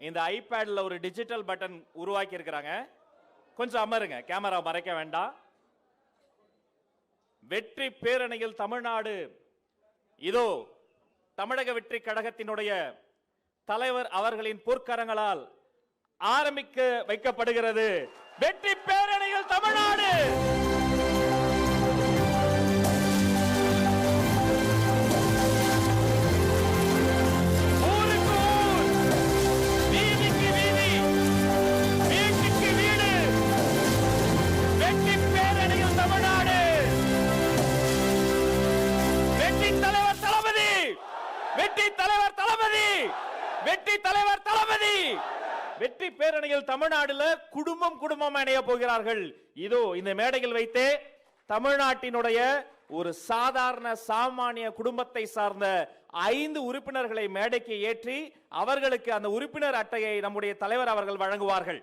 இந்த ஐபேட்ல ஒரு digital button உருவாக்கி இருக்கிறாங்க கொஞ்சம் அமருங்க. கேமரா மறைக்க வேண்டாம். வெற்றி பேரணியில் தமிழ்நாடு. இதோ தமிழக வெற்றி கழகத்தினுடைய தலைவர் அவர்களின் பொற்கரங்களால் ஆரம்பிக்க வைக்கப்படுகிறது. வெற்றி பேரணியில் வெற்றி தலைவர் தளபதி! வெற்றி தலைவர் தளபதி! வெற்றி தலைவர் தளபதி! வெற்றி பேரணியில் தமிழ்நாடுல குடும்பம் குடும்பம் இணைய போகிறார்கள். இதோ இந்த மேடையில் வைத்தே தமிழ்நாட்டினுடைய ஒரு சாதாரண சாமானிய குடும்பத்தை சார்ந்த ஐந்து உறுப்பினர்களை மேடைக்கு ஏற்றி அவர்களுக்கு அந்த உறுப்பினர் அட்டையை நம்முடைய தலைவர் அவர்கள் வழங்குவார்கள்.